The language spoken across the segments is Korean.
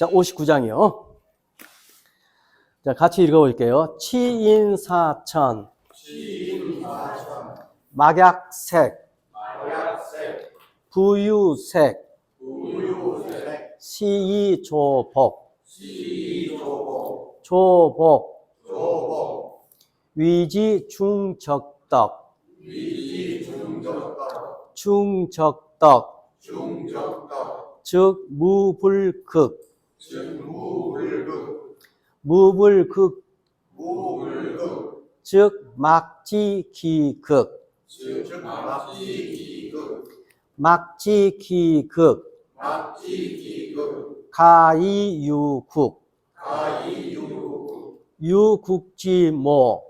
자, 59장이요. 자, 같이 읽어볼게요. 치인사천. 막약색. 부유색. 시이조복. 조복. 위지중적덕. 중적덕. 즉 무불극. 무불극. 즉 막지기극. 막지기극. 가이유국. 유국지모.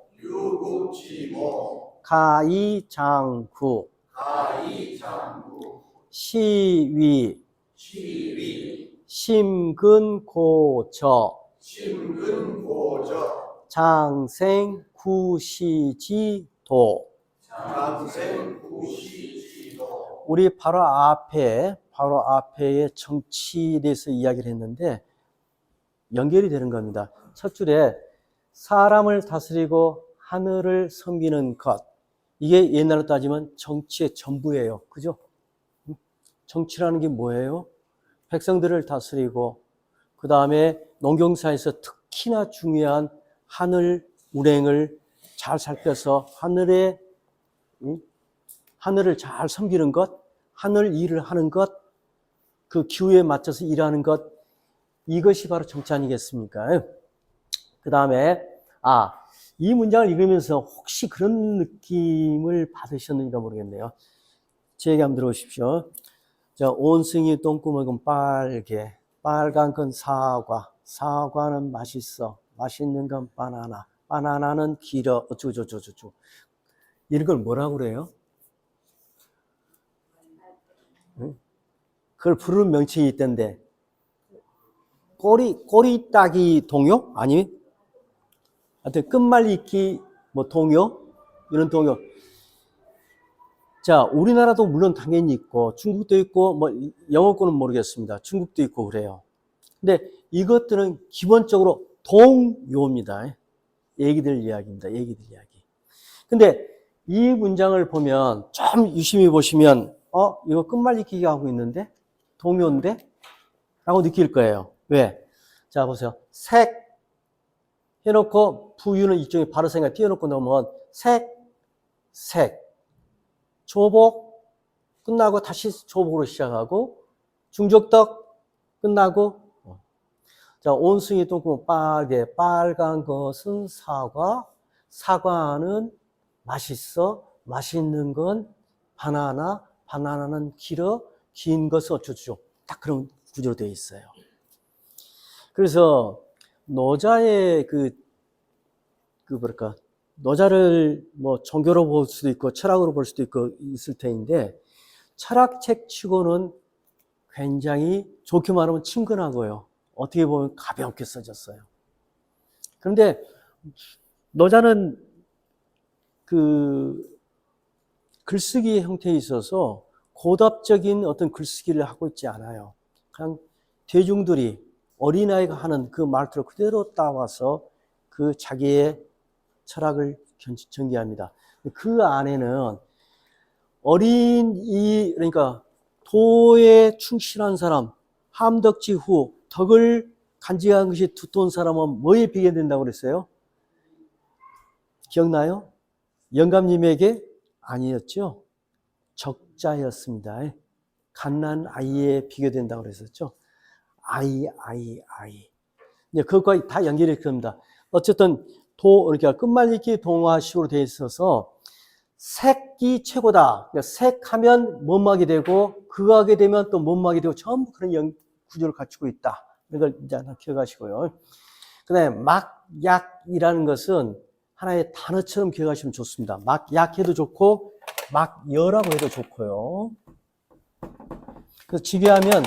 가이장구. 시위. 심근고저. 장생구시지도. 우리 바로 앞에, 바로 앞에 정치에 대해서 이야기를 했는데, 연결이 되는 겁니다. 첫 줄에 사람을 다스리고 하늘을 섬기는 것. 이게 옛날로 따지면 정치의 전부예요. 그죠? 정치라는 게 뭐예요? 백성들을 다스리고, 그 다음에 농경사에서 특히나 중요한 하늘 운행을 잘 살펴서 하늘의, 음? 하늘을 잘 섬기는 것, 하늘 일을 하는 것, 그 기후에 맞춰서 일하는 것, 이것이 바로 정치 아니겠습니까? 그 다음에, 아, 이 문장을 읽으면서 혹시 그런 느낌을 받으셨는지가 모르겠네요. 제 얘기 한번 들어보십시오. 자, 온승이 똥구멍은 빨개, 빨간 건 사과, 사과는 맛있어, 맛있는 건 바나나, 바나나는 길어, 어쩌고저쩌고저쩌고. 이런 걸 뭐라고 그래요? 응? 그걸 부르는 명칭이 있던데, 꼬리, 꼬리 따기 동요? 아니, 하여튼 끝말 잇기 뭐 동요? 이런 동요. 자, 우리나라도 물론 당연히 있고, 중국도 있고, 뭐, 영어권은 모르겠습니다. 중국도 있고 그래요. 근데 이것들은 기본적으로 동요입니다. 얘기들 이야기입니다. 얘기들 이야기. 근데 이 문장을 보면 좀 유심히 보시면, 어, 이거 끝말잇기 하고 있는데? 동요인데? 라고 느낄 거예요. 왜? 자, 보세요. 색 해놓고 부유는 이쪽에 바로 생각 띄워놓고 넣으면 색, 색. 조복 끝나고 다시 조복으로 시작하고 중적덕 끝나고 어. 자 온숭이 똥구멍 빨개 빨간 것은 사과 사과는 맛있어 맛있는 건 바나나 바나나는 길어 긴 것은 어쩌죠? 딱 그런 구조로 되어 있어요. 그래서 노자의 그, 그 뭐랄까 노자를 뭐 종교로 볼 수도 있고 철학으로 볼 수도 있고 있을 테인데 철학책 치고는 굉장히 좋게 말하면 친근하고요. 어떻게 보면 가볍게 써졌어요. 그런데 노자는 그 글쓰기 형태에 있어서 고답적인 어떤 글쓰기를 하고 있지 않아요. 그냥 대중들이 어린아이가 하는 그 말투를 그대로 따와서 그 자기의 철학을 전개합니다. 그 안에는 어린 이 그러니까 도에 충실한 사람, 함덕지 후 덕을 간직한 것이 두터운 사람은 뭐에 비게 된다고 그랬어요? 기억나요? 영감님에게 아니었죠. 적자였습니다. 갓난 아이에 비교된다고 그랬었죠. 아이, 아이, 아이. 그것과 다 연결이 됩니다. 어쨌든 도, 그러니까 끝말잇기 동화식으로 되어 있어서 색이 최고다. 그러니까 색하면 못막이 되고, 그거 하게 되면 또 못막이 되고, 전부 그런 연, 구조를 갖추고 있다. 이걸 이제 하나 기억하시고요. 그 다음에 막약이라는 것은 하나의 단어처럼 기억하시면 좋습니다. 막약해도 좋고, 막여라고 해도 좋고요. 그래서 지배하면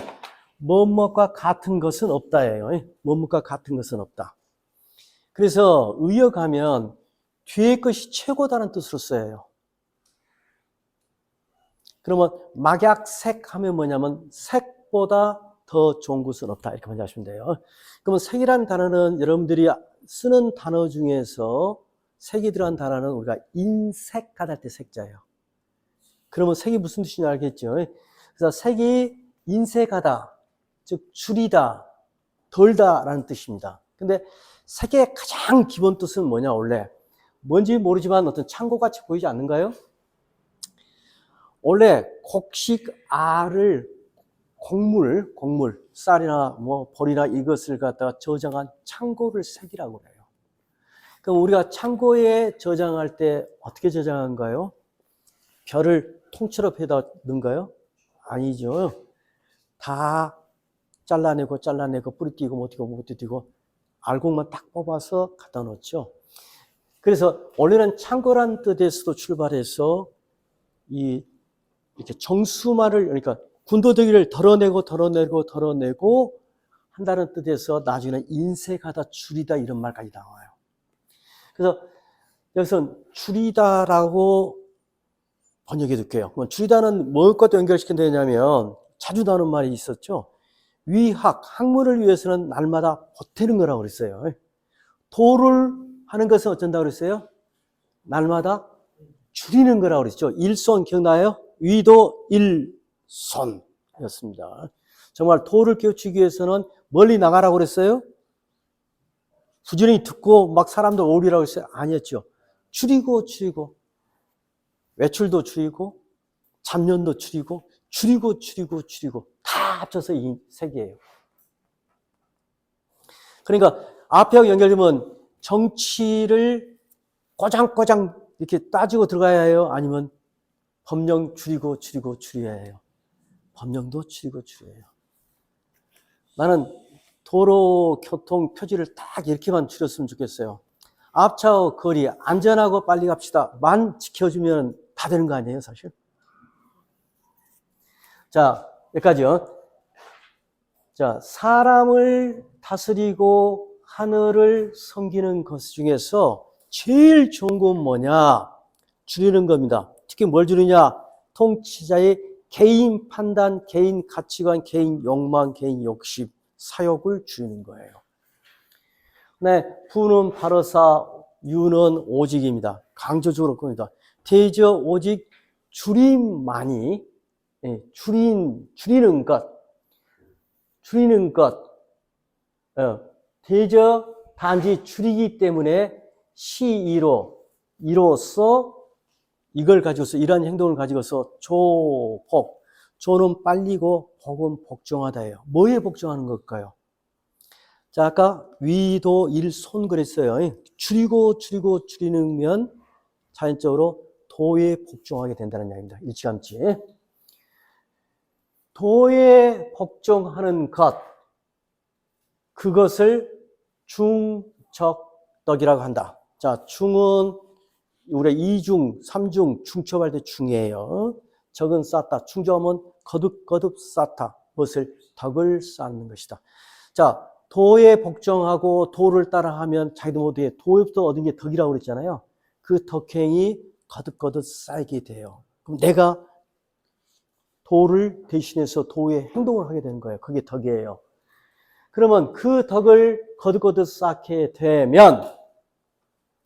뭐뭐과 같은 것은 없다예요. 뭐뭐과 같은 것은 없다. 그래서 의역하면 뒤에 것이 최고다는 뜻으로 써요. 그러면 막약색 하면 뭐냐면 색보다 더 좋은 것은 없다. 이렇게 말하시면 돼요. 그러면 색이란 단어는 여러분들이 쓰는 단어 중에서 색이 들어간 단어는 우리가 인색하다 할 때 색자예요. 그러면 색이 무슨 뜻인지 알겠죠? 그래서 색이 인색하다, 즉 줄이다, 덜다라는 뜻입니다. 근데 색의 가장 기본 뜻은 뭐냐 원래 뭔지 모르지만 어떤 창고같이 보이지 않는가요? 원래 곡식 알을 곡물, 곡물, 쌀이나 뭐 벌이나 이것을 갖다가 저장한 창고를 색이라고 해요. 그럼 우리가 창고에 저장할 때 어떻게 저장한가요? 별을 통째로 패다 넣은가요? 아니죠. 다 잘라내고 잘라내고 뿌리 띄고 못 띄고 못 띄고 알곡만 딱 뽑아서 갖다 놓죠. 그래서 원래는 창고란 뜻에서도 출발해서 이 이렇게 정수만을 그러니까 군더더기를 덜어내고 덜어내고 덜어내고 한다는 뜻에서 나중에는 인색하다 줄이다 이런 말까지 나와요. 그래서 여기서 줄이다라고 번역해 둘게요. 줄이다는 뭘 것도 연결시킨다 냐면 자주 나오는 말이 있었죠. 위학, 학문을 위해서는 날마다 보태는 거라고 그랬어요. 도를 하는 것은 어쩐다고 그랬어요? 날마다 줄이는 거라고 그랬죠. 일손 기억나요? 위도 일손이었습니다. 정말 도를 깨우치기 위해서는 멀리 나가라고 그랬어요? 부지런히 듣고 막 사람들 오리라고 했어요? 아니었죠. 줄이고 줄이고 외출도 줄이고 잡년도 줄이고 줄이고 줄이고 줄이고 다 합쳐서 이세 개예요. 그러니까 앞에하고 연결되면 정치를 꼬장꼬장 이렇게 따지고 들어가야 해요? 아니면 법령 줄이고 줄이고 줄여야 해요? 법령도 줄이고 줄여야 해요. 나는 도로 교통 표지를 딱 이렇게만 줄였으면 좋겠어요. 앞차와 거리 안전하고 빨리 갑시다. 만 지켜주면 다 되는 거 아니에요, 사실? 자, 여기까지요. 자, 사람을 다스리고 하늘을 섬기는 것 중에서 제일 좋은 건 뭐냐? 줄이는 겁니다. 특히 뭘 줄이냐? 통치자의 개인 판단, 개인 가치관, 개인 욕망, 개인 욕심, 사욕을 줄이는 거예요. 네, 부는 바로사, 유는 오직입니다. 강조적으로 겁니다. 대저 오직 줄임만이 예, 줄인 줄이는 것, 줄이는 것, 어, 대저 단지 줄이기 때문에 시이로 이로써 이걸 가지고서 이러한 행동을 가지고서 조복 조는 빨리고 복은 복종하다예요. 뭐에 복종하는 걸까요? 자 아까 위도 일손 그랬어요. 줄이고 줄이고 줄이면 자연적으로 도에 복종하게 된다는 이야기입니다. 일찌감치. 도에 복종하는 것, 그것을 중적덕이라고 한다. 자, 중은 우리 이중, 삼중, 중첩할 때 중이에요. 적은 쌓다, 충점은 거듭거듭 쌓다. 무엇을 덕을 쌓는 것이다. 자, 도에 복종하고 도를 따라하면 자기도 모두에 도에부터 얻은 게 덕이라고 그랬잖아요. 그 덕행이 거듭거듭 쌓이게 돼요. 그럼 내가 도를 대신해서 도의 행동을 하게 되는 거예요. 그게 덕이에요. 그러면 그 덕을 거듭거듭 쌓게 되면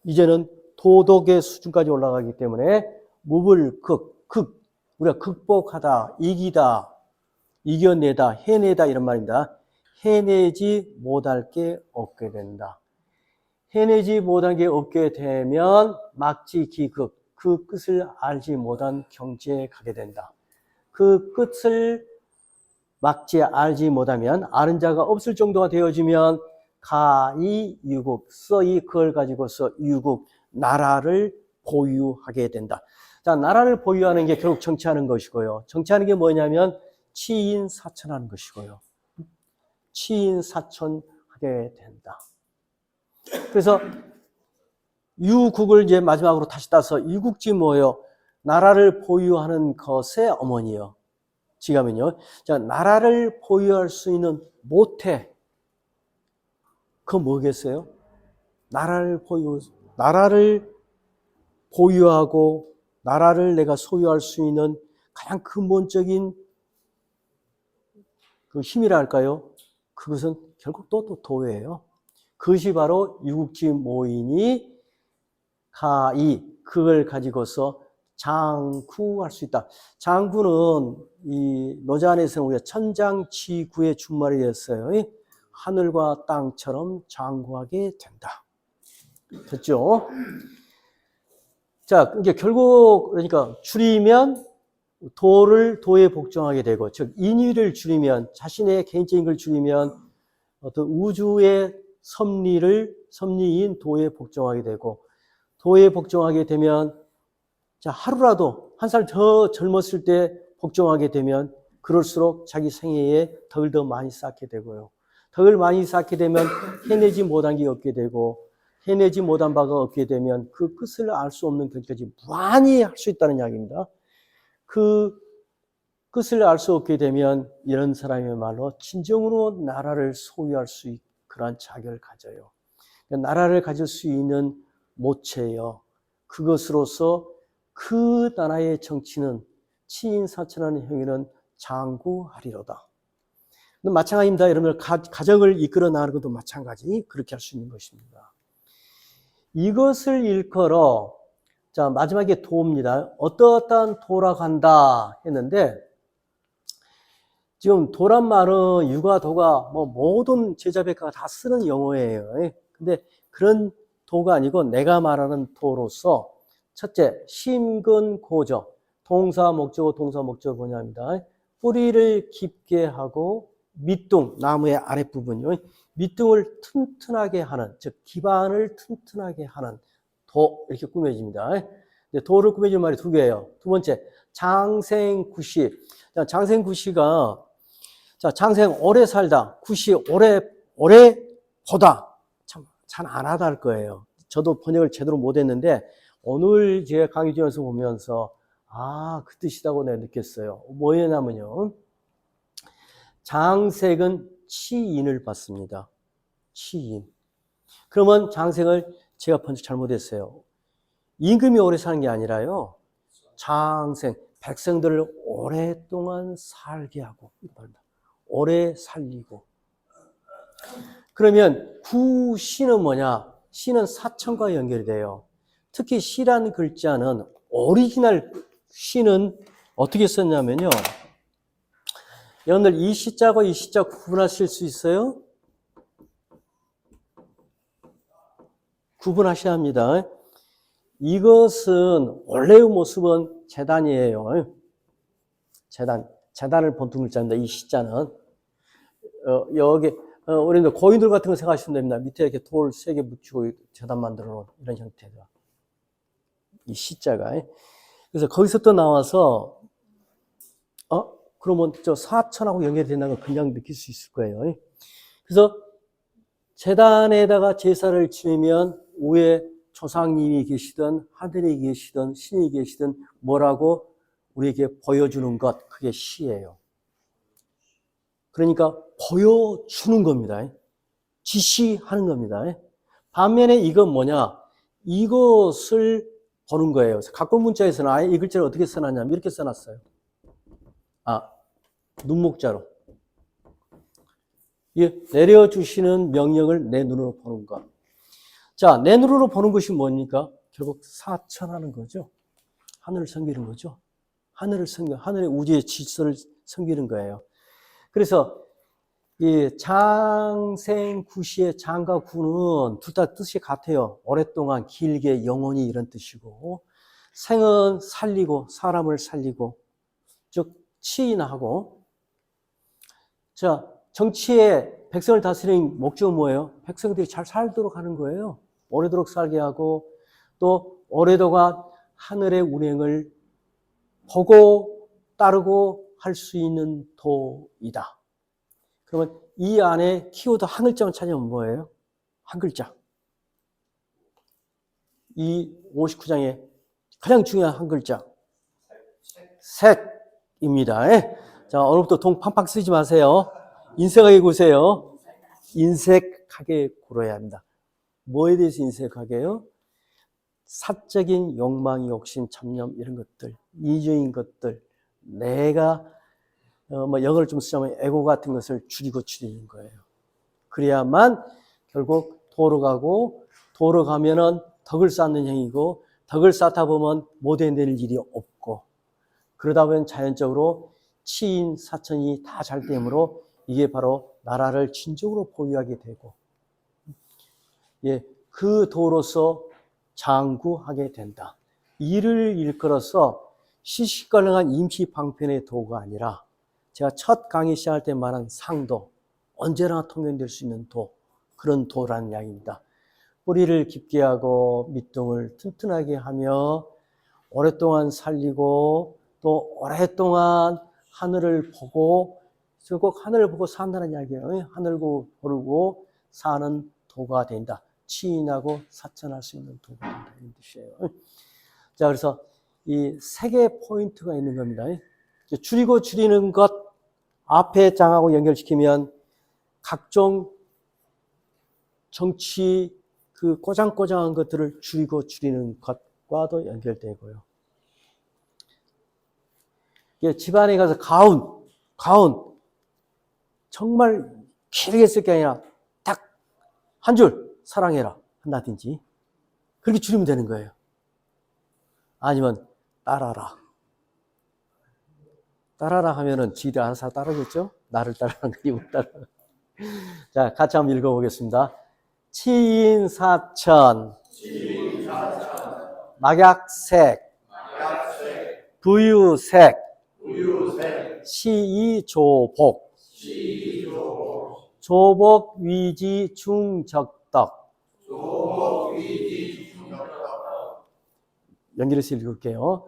이제는 도덕의 수준까지 올라가기 때문에 무불극, 극, 우리가 극복하다, 이기다, 이겨내다, 해내다 이런 말입니다. 해내지 못할 게 없게 된다. 해내지 못한 게 없게 되면 막지 기극, 그 끝을 알지 못한 경지에 가게 된다. 그 끝을 막지 알지 못하면 아는 자가 없을 정도가 되어지면 가이 유국, 써이 그걸 가지고서 유국, 나라를 보유하게 된다. 자, 나라를 보유하는 게 결국 정치하는 것이고요. 정치하는 게 뭐냐면 치인 사천하는 것이고요. 치인 사천하게 된다. 그래서 유국을 이제 마지막으로 다시 따서 유국지 뭐예요? 나라를 보유하는 것의 어머니요. 지금은요. 자, 나라를 보유할 수 있는 모태. 그 뭐겠어요? 나라를 보유, 나라를 보유하고 나라를 내가 소유할 수 있는 가장 근본적인 그 힘이라 할까요? 그것은 결국 또, 또 도예요. 그것이 바로 유국지 모인이 가이 그걸 가지고서 장구할 수 있다. 장구는 이 노자안에서는 우리가 천장지구의 준말이었어요. 하늘과 땅처럼 장구하게 된다. 됐죠? 자, 이게 결국 그러니까 줄이면 도를 도에 복종하게 되고, 즉 인위를 줄이면 자신의 개인적인 걸 줄이면 어떤 우주의 섭리를 섭리인 도에 복종하게 되고, 도에 복종하게 되면 자 하루라도 한 살 더 젊었을 때 복종하게 되면 그럴수록 자기 생애에 덕을 더 많이 쌓게 되고요. 덕을 많이 쌓게 되면 해내지 못한 게 없게 되고 해내지 못한 바가 없게 되면 그 끝을 알 수 없는 것까지 무한히 할 수 있다는 이야기입니다. 그 끝을 알 수 없게 되면 이런 사람이야말로 진정으로 나라를 소유할 수 있는 그러한 자격을 가져요. 나라를 가질 수 있는 모체예요. 그것으로서 그 나라의 정치는 치인 사천하는 행위는 장구하리로다. 마찬가지입니다. 여러분들 가정을 이끌어 나가는 것도 마찬가지 그렇게 할 수 있는 것입니다. 이것을 일컬어 자 마지막에 도입니다. 어떠어떠한 도라 간다 했는데 지금 도란 말은 유가 도가 뭐 모든 제자백과가 다 쓰는 용어예요. 근데 그런 도가 아니고 내가 말하는 도로서 첫째 심근고저 동사 목적어 동사 목적어 뭐냐입니다. 뿌리를 깊게 하고 밑둥 나무의 아랫부분요. 밑둥을 튼튼하게 하는 즉 기반을 튼튼하게 하는 도 이렇게 꾸며집니다. 도를 꾸며줄 말이 두 개예요. 두 번째 장생구시. 장생구시가 자 장생 오래 살다 구시 오래 오래 보다 참 잘 안 하다 할 거예요. 저도 번역을 제대로 못했는데 오늘 제가 강의 중에서 보면서 아 그 뜻이라고 내가 느꼈어요. 뭐였냐면요. 장색은 치인을 받습니다. 치인. 그러면 장생을 제가 번역 잘못했어요. 임금이 오래 사는 게 아니라요. 장생, 백성들을 오랫동안 살게 하고, 오래 살리고. 그러면 구시는 뭐냐? 시는 사천과 연결이 돼요. 특히 시란 글자는 오리지널 시는 어떻게 썼냐면요. 여러분들 이 시자고 이 시자 구분하실 수 있어요? 구분하셔야 합니다. 이것은 원래의 모습은 재단이에요. 재단, 재단을 본뜬 글자입니다. 이 시자는. 어, 여기, 어, 우리는 고인들 같은 거 생각하시면 됩니다. 밑에 이렇게 돌 세개 묻히고 재단 만들어 놓은 이런 형태가. 이 시자가. 그래서 거기서 또 나와서, 어? 그러면 저 사천하고 연결된다는 걸 그냥 느낄 수 있을 거예요. 그래서 재단에다가 제사를 지내면 위에 조상님이 계시든 하늘에 계시든 신이 계시든 뭐라고 우리에게 보여주는 것 그게 시예요. 그러니까 보여주는 겁니다. 지시하는 겁니다. 반면에 이건 뭐냐? 이것을 보는 거예요. 각골 문자에서는 아예 이 글자를 어떻게 써놨냐면 이렇게 써놨어요. 아, 눈목자로. 내려주시는 명령을 내 눈으로 보는 것. 자, 내 눈으로 보는 것이 뭡니까? 결국 사천하는 거죠. 하늘을 섬기는 거죠. 하늘을 섬기, 하늘의 우주의 질서를 섬기는 거예요. 그래서 이 장생구시의 장과 구는 둘 다 뜻이 같아요. 오랫동안 길게 영원히 이런 뜻이고 생은 살리고 사람을 살리고 즉 치인하고 자 정치에 백성을 다스리는 목적은 뭐예요? 백성들이 잘 살도록 하는 거예요. 오래도록 살게 하고 또 오래도가 하늘의 운행을 보고 따르고 할 수 있는 도이다. 그러면 이 안에 키워드 한 글자만 찾으면 뭐예요? 한 글자. 이 59장의 가장 중요한 한 글자. 색입니다. 예? 자, 오늘부터 동 팡팡 쓰지 마세요. 인색하게 구세요. 인색하게 굴어야 합니다. 뭐에 대해서 인색하게요? 사적인 욕망, 욕심, 참념 이런 것들, 이주인 것들, 내가 어, 뭐 영어를 좀 쓰자면 에고 같은 것을 줄이고 줄이는 거예요. 그래야만 결국 도로 가고 도로 가면은 덕을 쌓는 행위고 덕을 쌓다 보면 못 해낼 일이 없고 그러다 보면 자연적으로 치인 사천이 다 잘 되므로 이게 바로 나라를 진정으로 보유하게 되고 예, 그 도로서 장구하게 된다. 이를 일컬어서 시시걸렁한 임시 방편의 도가 아니라 제가 첫 강의 시작할 때 말한 상도, 언제나 통용될 수 있는 도, 그런 도라는 이야기입니다. 뿌리를 깊게 하고 밑둥을 튼튼하게 하며 오랫동안 살리고 또 오랫동안 하늘을 보고 꼭 하늘을 보고 산다는 이야기예요. 하늘 보고 사는 도가 된다. 치인하고 사천할 수 있는 도가 된다. 이런 뜻이에요. 자, 그래서 이 세 개의 포인트가 있는 겁니다. 줄이고 줄이는 것 앞에 장하고 연결시키면 각종 정치 그 꼬장꼬장한 것들을 줄이고 줄이는 것과도 연결되고요. 집안에 가서 가운, 가운, 정말 길게 쓸 게 아니라 딱 한 줄 사랑해라 한다든지 그렇게 줄이면 되는 거예요. 아니면 따라라. 따라라 하면은 지들이 알아서 따르겠죠? 나를 거, 이못 따라. 자, 같이 한번 읽어보겠습니다. 치인사천, 막약색, 부유색, 시이조복, 조복 위지 중적덕. 연결해서 읽을게요.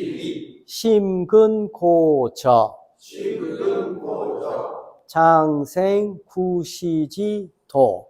심근고저. 장생구시지도.